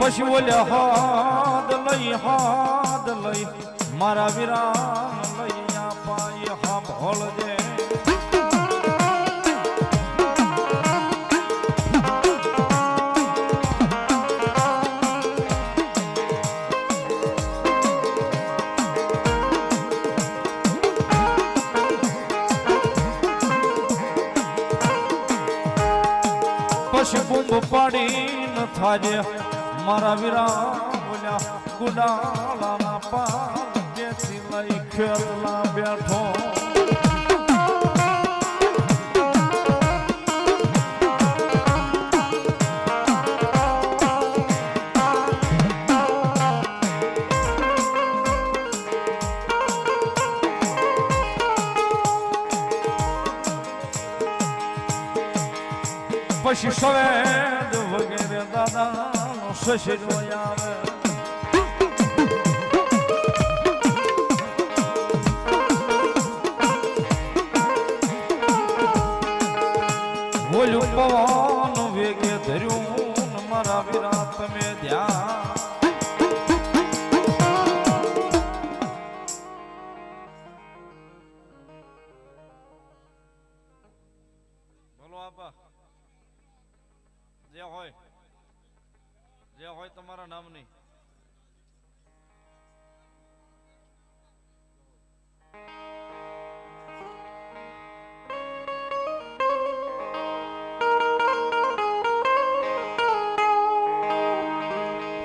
પછી ઓલે હાદ લઈ હાદ લઈ, મારા વિરામ લઈ આપાય હા ભોળજે પશુ પાડી ન થાજે મારા વિરા બોલ્યા ગુડાળાના પાલ જેથી લઈ ખેરલા બેઠો. પછી સવેદ વગેરે દાદા શશનો આવે બોલું. પવન નામની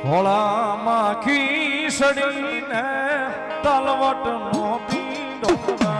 હોળા માખી સડીને તલવટ નો પીડો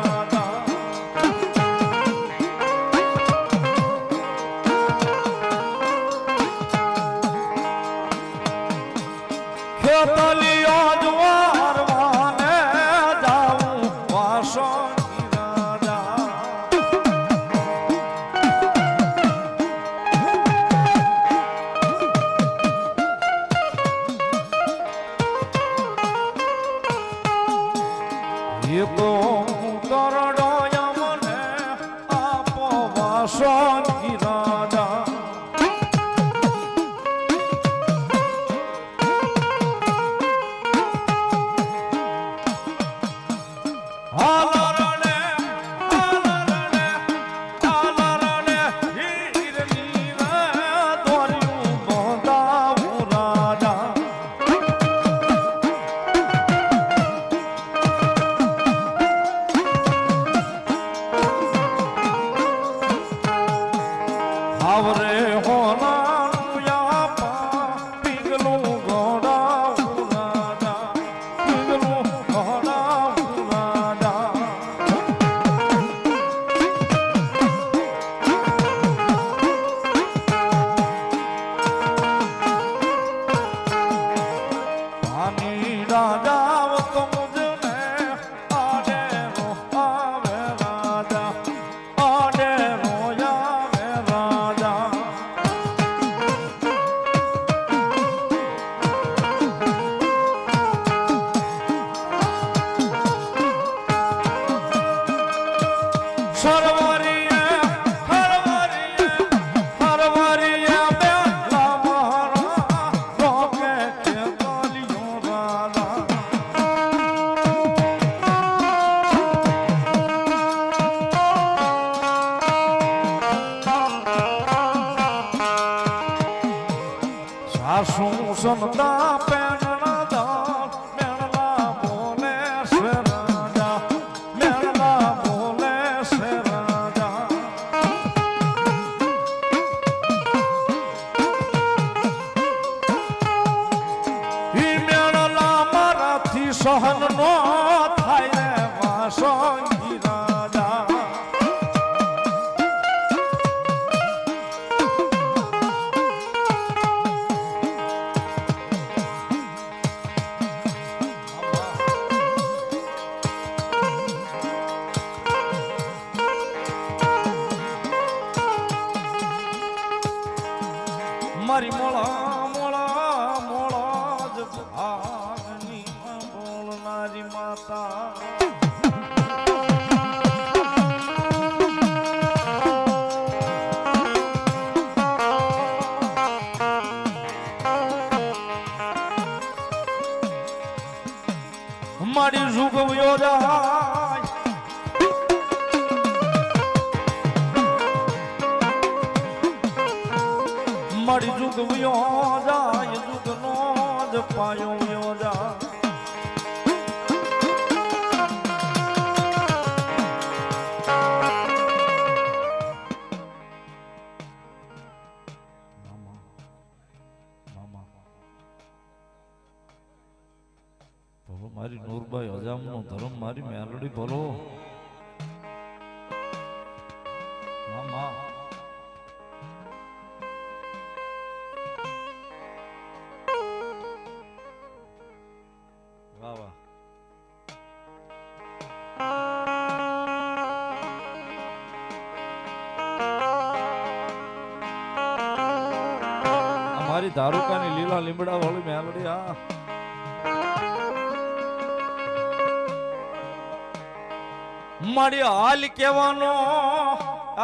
મારી ઝુકવ્યો જાય મારી ઝુકવ્યો જાય ઝુકનો જ પાયો જાય મારી મેલડી ભલો મામા. વાહ વાહ. આ મારી ધારુકાની લીલા લીમડા વાળી મેલડી આ મારી હાલ કેવાનો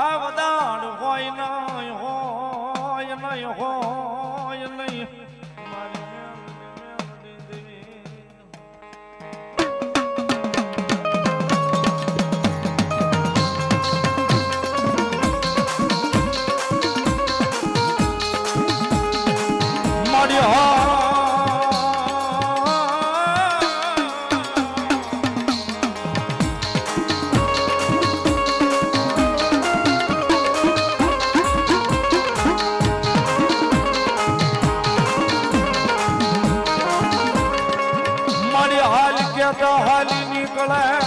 આ વદાડ હોય નહીં હોય નહીં હોય. હાલ કેતા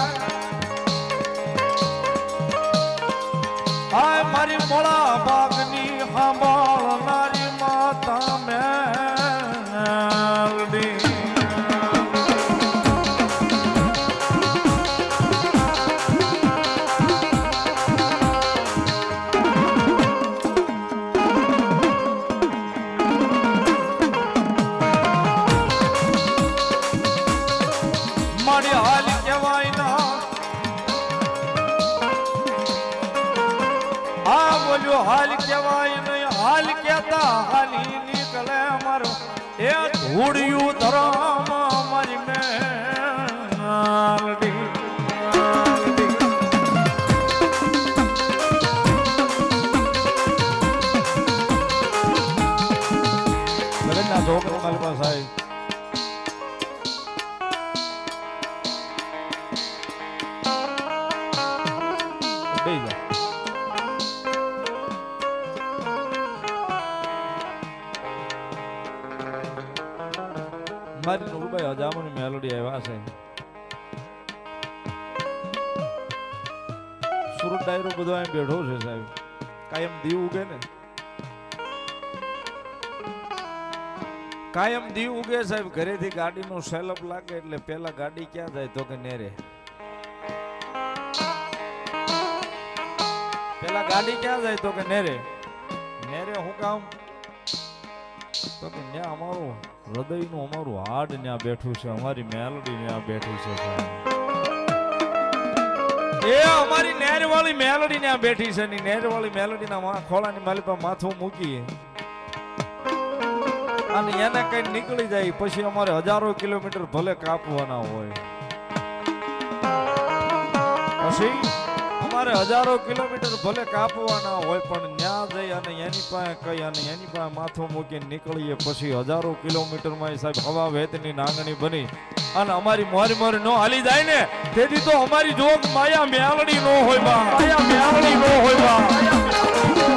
સાહેબ ઘરેથી ગાડીનો સેલઅપ લાગે એટલે પેલા ગાડી ક્યાં જાય તો કે નેરે. પેલા ગાડી ક્યાં જાય તો કે નેરે. નેરે હું કામ? તો કે ન્યા અમારું હૃદયનું અમારું હાડ ન્યા બેઠું છે, અમારી મેલડી ન્યા બેઠું છે એ અમારી નેર વાળી મેલડી ન્યા બેઠી છે ની નેર વાળી મેલડી ના મા- ખોળાની માલી માથું મૂકી અને એને કઈ નીકળી જાય, પછી અમારે હજારો કિલોમીટર ભલે કાપવાના હોય. પછી અમારે હજારો કિલોમીટર ભલે કાપવાના હોય, પણ ન્યા જઈ અને એની પાસે કઈ અને એની પાસે માથું મૂકીને નીકળીએ, પછી હજારો કિલોમીટરમાં સાહેબ હવા વેતની નાંગણી બની અને અમારી મોરી મોરી નો હાલી જાય ને, તેથી તો અમારી જોગ માયા મેલડી નો હોય બા. માયા મેલડી નો હોય બા.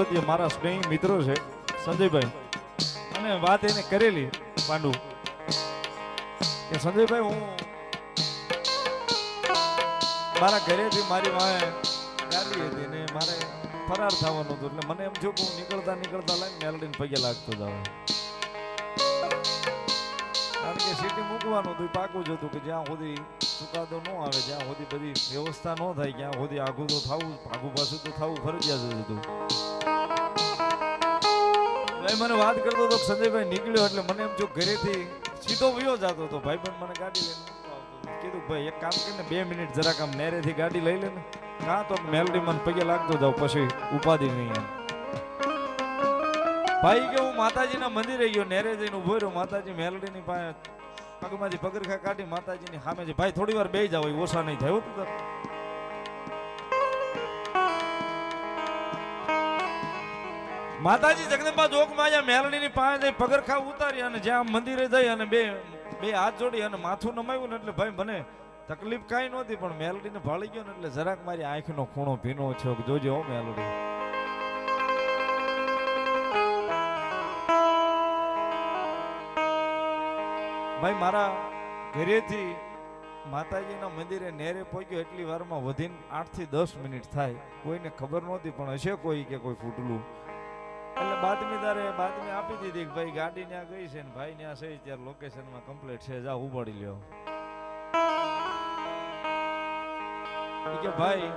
નરુ મારા સ્નેહી મિત્રો છે, સંજયભાઈ. અને વાત એને કરેલી, પાંડુ. કે સંજયભાઈ, હું મારા ઘરેથી મારી માએ ગાડી હતી ને મારે ફરાર થવાનું હતું એટલે મને એમ થયું કે હું નીકળતા નીકળતા લઈને મેલડીને પગે લાગતો જ કારણ કે સિટી મૂકવાનું હતું, પાકું જ હતું કે જ્યાં સુધી ચુકાદો ન આવે, જ્યાં સુધી બધી વ્યવસ્થા ન થાય, ત્યાં સુધી આઘું તો થવું આઘું પાછું તો થવું, ફરજિયાત હતું મને વાત કરતો હતો સંજયભાઈ નીકળ્યો, એટલે મને એમ જો ઘરેથી સીધો વયો જતો હતો ભાઈ પણ મને ગાડી લઈને. કીધું, ભાઈ, એક કામ કરીને બે મિનિટ જરાક આમ નેરેથી ગાડી લઈ લે ને કાં તો મેલડી મને પગે લાગતો જાવ પછી ઉપાધિ નહીં ભાઈ, કે હું માતાજીના મંદિરે ગયો, નેરે જઈને ઊભો રહ્યો, માતાજી મેલડીની પાસે પગમાંથી પગરખા કાઢી માતાજીની સામે ભાઈ થોડી વાર બે જાવ ઓછા નહીં થાય તું માતાજી જગદંબા જોગમાં અહીંયા મેલડીની પાસે પગરખા ઉતારી અને જ્યાં મંદિરે જઈ અને બે બે હાથ જોડી અને માથું નમાવ્યું ને એટલે ભાઈ મને તકલીફ કાંઈ નહોતી, પણ મેલડીને ભાળી ગયો ને એટલે જરાક મારી આંખનો ખૂણો ભીનો છે જોજો મેલડી ભાઈ, મારા ઘરેથી માતાજીના મંદિરે નેરે પહોંચ્યો એટલી વારમાં વધીને આઠથી દસ મિનિટ થાય. કોઈને ખબર નહોતી, પણ હશે કોઈ કે કોઈ ફૂટલું. એટલે બાતમીદારે બાતમી આપી દીધી કે ભાઈ, ગાડી ત્યાં ગઈ છે ને ભાઈ ત્યાં છે ત્યારે લોકેશનમાં કમ્પ્લીટ છે, જા ઉપાડી લ્યો. કે ભાઈ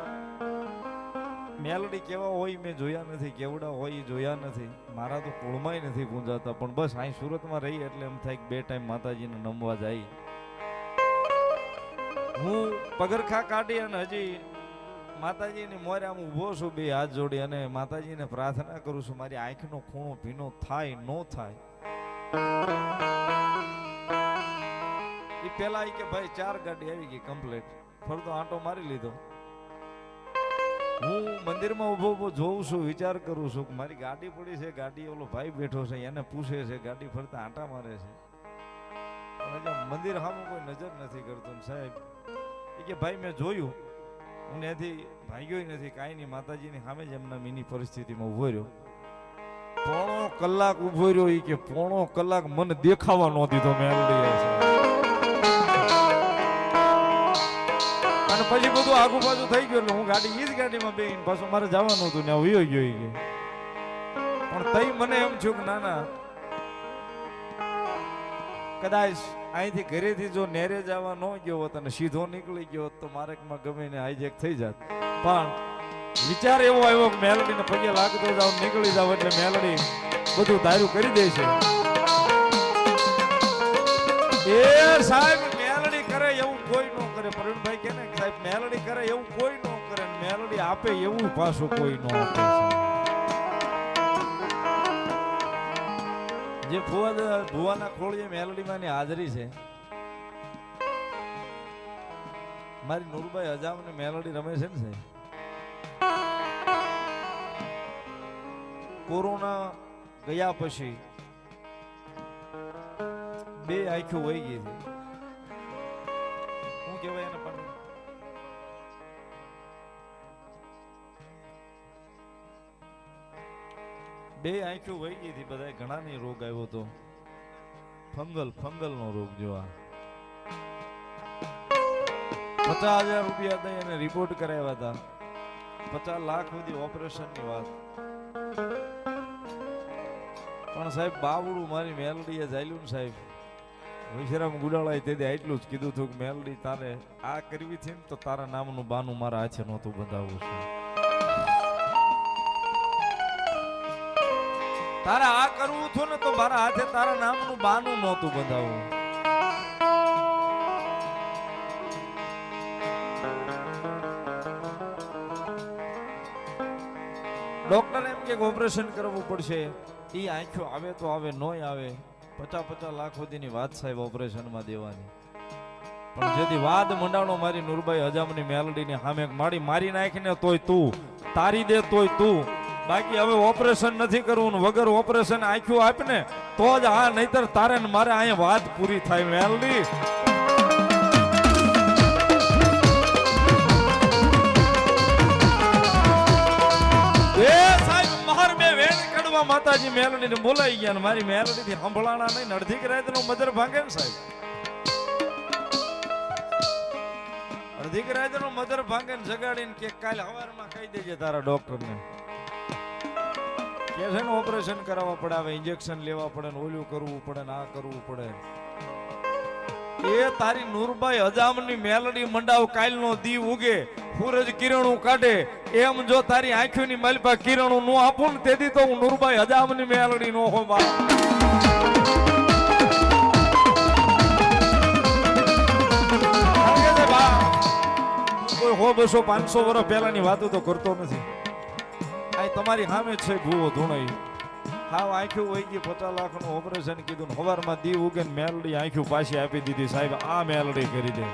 મેલડી કેવા હોય મેં જોયા નથી, કેવડા હોય એ જોયા નથી. મારા તો કુળમાંય નથી ગુંજાતા, પણ બસ અહીં સુરતમાં રહી એટલે એમ થાય બે ટાઈમ માતાજીને નમવા જાય. હું પગરખા કાઢી અને હજી માતાજીની મોરે આમ ઊભો છું બે હાથ જોડી અને માતાજીને પ્રાર્થના કરું છું, મારી આંખનો ખૂણો ભીનો થાય, નો થાય. એ પેલા કે, ભાઈ ચાર ગાડી આવી ગઈ કમ્પ્લીટ ફરતો આંટો મારી લીધો. હું મંદિરમાં ઊભો ઊભો જોઉં છું, વિચાર કરું છું કે મારી ગાડી પડી છે, ગાડી ઓલો ભાઈ બેઠો છે, એને પૂછે છે, ગાડી ફરતા આંટા મારે છે. મંદિર સામે કોઈ નજર નથી કરતો સાહેબ. એ કે ભાઈ મેં જોયું. હું ત્યાંથી ભાગ્યો નથી કાંઈ નહીં માતાજીની સામે જ એમના મીની પરિસ્થિતિમાં ઊભો રહ્યો. પોણો કલાક ઊભો રહ્યો એ કે પોણો કલાક મને દેખાવા ન દીધો મેલડી છે પછી બધું આગુ પાછું થઈ ગયું એટલે હું ગાડી, ઈ જ ગાડીમાં બેહીને પાછું મારે જવાનું હતું ને વયો ગયો કે. પણ તઈ મને એમ થયું કે ના ના કદાચ અહીંથી ઘરેથી જો નેરે જવા ન ગયો હોત અને સીધો નીકળી ગયો હોત તો મારેકમાં ગમે ને હાઈજેક થઈ જાત. પણ વિચાર એવો આવ્યો કે મેલડીને પગે લાગતો જાવ, નીકળી જાવ એટલે મેલડી બધું તારું કરી દે છે એ સાહેબ પ્રવીણભાઈ કે ને સાહેબ, મેલડી કરે એવું કોઈ ન કરે મેલડી આપે એવું પાછું કોઈ ન આપે જે ભુવા ભુવાના ખોળીએ મેલડીમાંની હાજરી છે, મારી નૂરભાઈ હજામ ને મેલડી રમે છે ને સાહેબ. કોરોના ગયા પછી બે આંખો વહી ગઈ હતી બે આંખો વહી ગઈ હતી બધાય ઘણાની રોગ આવ્યો હતો. ફંગલ નો રોગ જોવા. પચાસ હજાર રૂપિયા દઈ રિપોર્ટ કરાવ્યા હતા. પચાસ લાખ સુધી ઓપરેશનની વાત. પણ સાહેબ બાવડું મારી મેલડીએ ચાલ્યું ને સાહેબ. વિશ્રામ ગુડાળાએ તેથી આટલું જ કીધું હતું કે મેલડી તારે આ કરવી છે ને તો તારા નામનું બાનું મારા હાથે નહોતું બંધાવવું છે. તારે આ કરવું હતું ને તો મારા હાથે તારા નામનું બાનું નહોતું બંધાવું. ડોક્ટર એમ કે ઓપરેશન કરવું પડશે. એ આંખો આવે તો આવે, નોય આવે. પચાસ પચાસ લાખ સુધીની વાત સાહેબ ઓપરેશનમાં દેવાની. પણ જેથી વાદ મંડાણો મારી નુરબાઈ હજામની મેલડીની સામે માડી મારી નાખીને તોય તું, તારી દે તોય તું. બાકી હવે ઓપરેશન નથી કરવું ને વગર ઓપરેશન આંખ્યું આપને, તો જ હા નહીતર તારે મારે અહીંયા વાત પૂરી થાય મેલડી. માતાજી મેલડી મેલડીને બોલાઈ ગયા મારી મારી મેલડીથી સંભળાણા નહીં અડધી નું મધર ભાંગે ને સાહેબ. અડધી નું મધર ભાંગે ને જગાડીને કે કાલે સવારમાં કહી દેજે તારા ડોક્ટરને કે છે ને ઓપરેશન કરાવવા પડે, આવે ઇન્જેક્શન લેવા પડે ને ઓલું કરવું પડે ને આ કરવું પડે. એ તારી નૂરબાઈ હજામની મેલડી મંડાવ કાલનો દી ઉગે, સૂરજ કિરણું કાઢે. એમ જો તારી આંખોની મલપા કિરણું નો આપું ને તેથી તો હું નૂરબાઈ હજામની મેલડી નો હો કોઈ હો બસો, પાંચસો વર્ષ પહેલાની વાતો તો કરતો નથી. તમારી સામે છે ભૂવો ધૂણઈ. હાવ આંખ્યું વહી ગઈ પચાસ લાખનું ઓપરેશન કીધું સવારમાં દી ઉગે મેલડી આંખ્યું પાછી આપી દીધી સાહેબ, આ મેલડી કરી દે.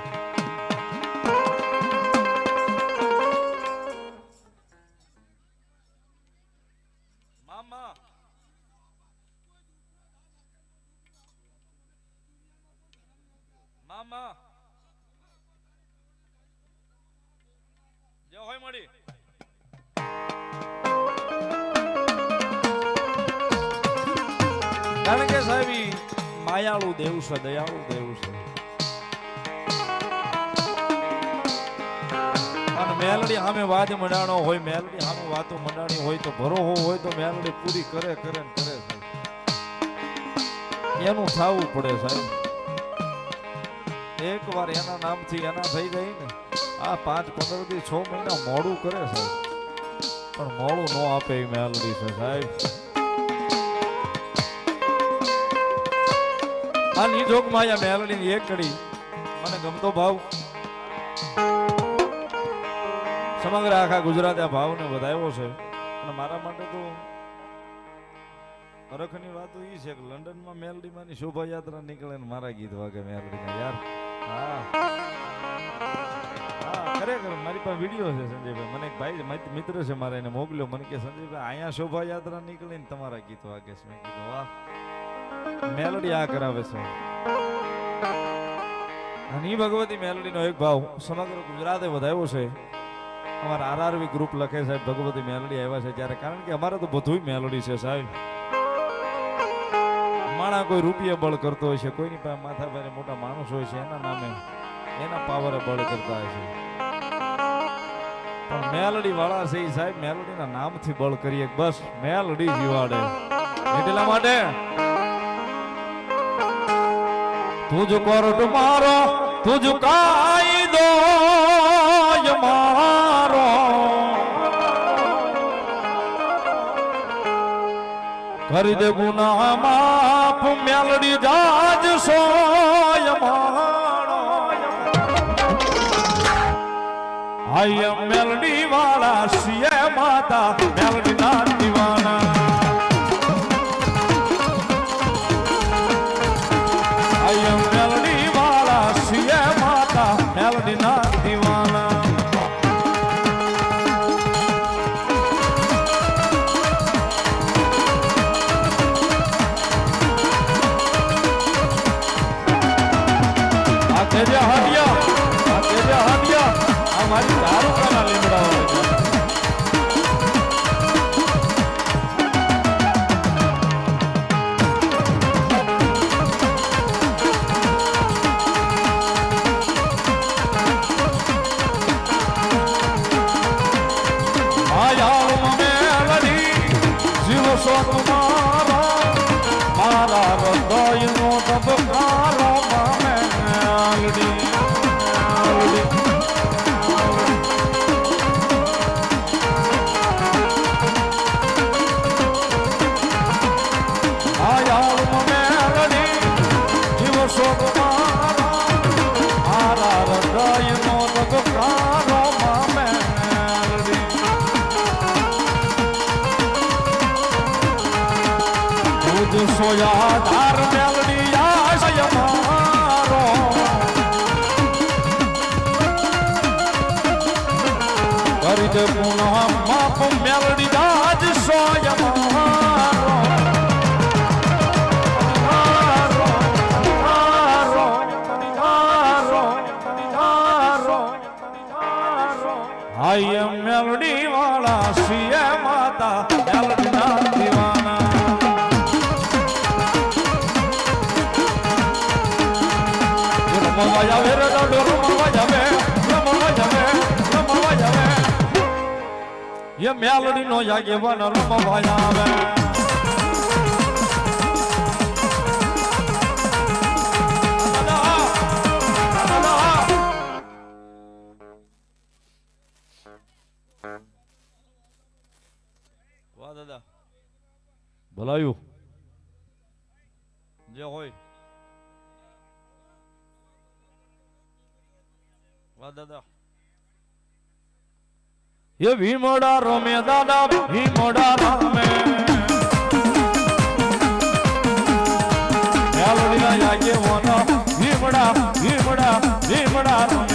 છે દયાળુ દેવ અને મેલડી સામે વાદ મંડાણો હોય, મેલડી સામે વાતો મંડાણી હોય, તો ભરો હોય, તો મેલડી પૂરી કરે કરે ને કરે એનું થવું પડે સાહેબ. એક વાર એના નામથી એના થઈ જાય ને, આ પાંચ પંદરથી છ મહિના મોડું કરે સાહેબ. પણ મોડું ન આપે એ મેલડી છે સાહેબ. આ નિજોગ માયા મેલડી એક કડી. મને ગમતો ભાવ. સમગ્ર આખા ગુજરાત આ ભાવને વધાવ્યો છે. અને મારા માટે તો અરખની વાત એ છે કે લંડનમાં મેલડીમાંની શોભાયાત્રા નીકળે ને મારા ગીત વાગે મેલડીના. યાર, હા. હા, ખરેખર મારી પાસે વીડિયો છે સંજયભાઈ. મને એક ભાઈ મિત- મિત્ર છે મારા, એને મોકલ્યો. મને કે સંજયભાઈ, અહીંયા શોભાયાત્રા નીકળે ને તમારા ગીત વાગે છે. મેં કીધું, વાહ. મેલોડી આ કરાવે છે. અને ઈ ભગવતી મેલોડીનો એક ભાવ સમગ્ર ગુજરાતે વધાવ્યો છે. અમારા આરઆરવી ગ્રુપ લખે સાહેબ, ભગવતી મેલોડી આવ્યા છે ત્યારે. કારણ કે અમારે તો બધુંય મેલોડી છે સાહેબ. માણા કોઈ રૂપિયા બળ કરતો હોય છે, કોઈની પાસે માથા ભારે મોટા માણસ હોય છે, એના નામે, એના પાવરે બળ કરતા હોય છે. પણ મેલડી વાળા છે સાહેબ, મેલડીના નામથી બળ કરીએ બસ, મેલડી જીવાડે. એટલા માટે તુજ કોર્ટ મારો તુજ કાયદો મારો. કરી દે ગુના માફ, મેલડી જાજ સોય મારો આય મેલડી વાળા સિયે માતા મેલડી તુજ રમવા જાવે રે દાડો રમવા જાવે રમવા જાવે રમવા જાવે એ મેલડી નો જાગે વન રમવા જાવે દાદા. ભલાયું. જે હોય. એ ભીમડા રમે દાદા ભીમડા રમે. ભીમડા ભીમડા ભીમડા રમે.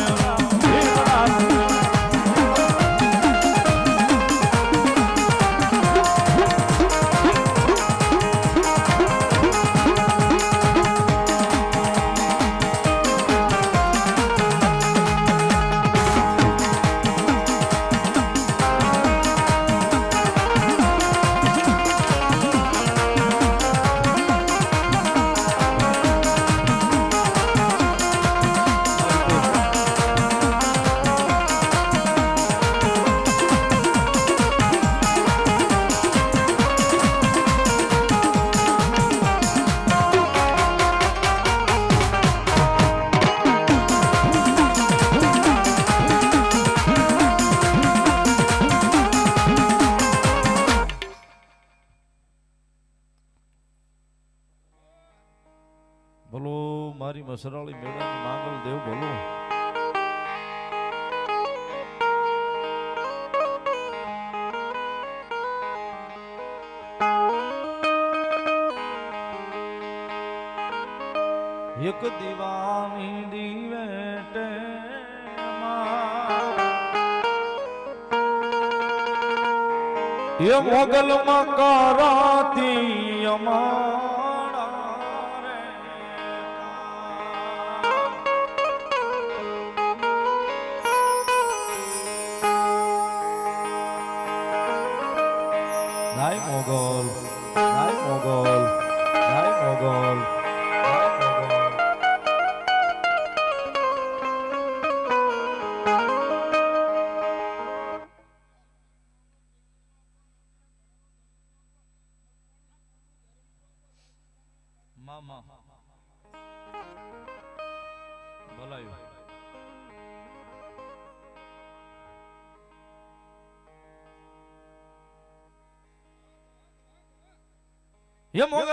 મારી મસરાળી મેળાની માંગલ દેવ બોલો. એક દીવાની દીવેટે એ મોગલ માં અમારા. એ મોગલ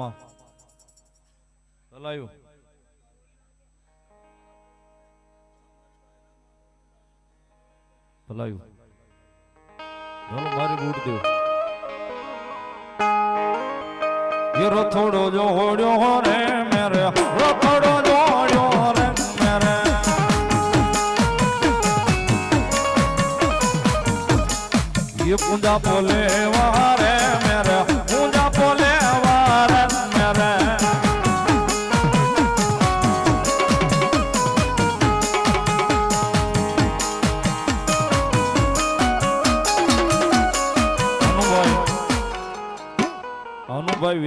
મામા ચલાયું ભલાયું ચાલો મારી બૂટ દેવ એ રથોડો જોડ્યો રે મેરે, રથોડો જોડ્યો રે મેરે. એ પૂંજા બોલે વારે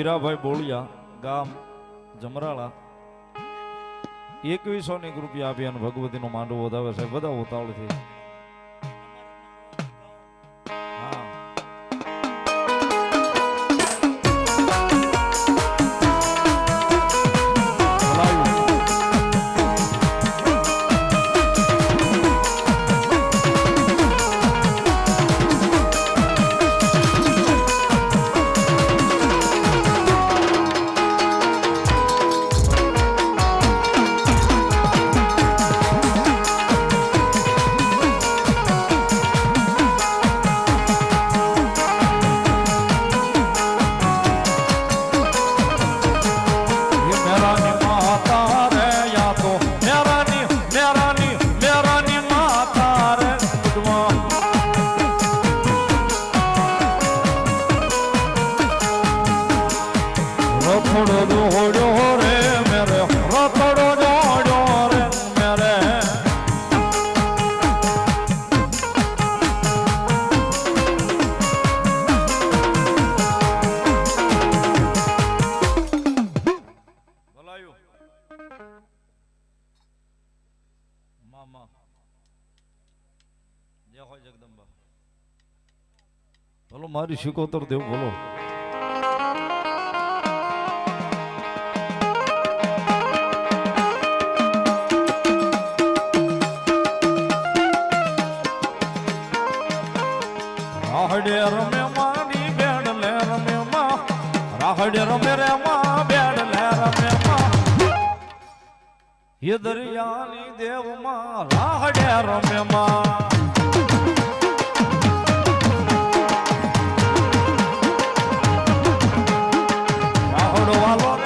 વીરાભાઈ બોળિયા, ગામ જમરાળા. એકવીસો ની રૂપિયા આપી અને ભગવતીનો માંડવો વધાવે છે બધા ઉતાવળથી. મારી શિકોતર દેવ બોલો રાહડે રમે માની બેડ લે રમે માં. રાહડે રમે રે માં, બેડ લે રમે માં. એ દરિયાની દેવમાં રાહડે રમે માં. coroa logo.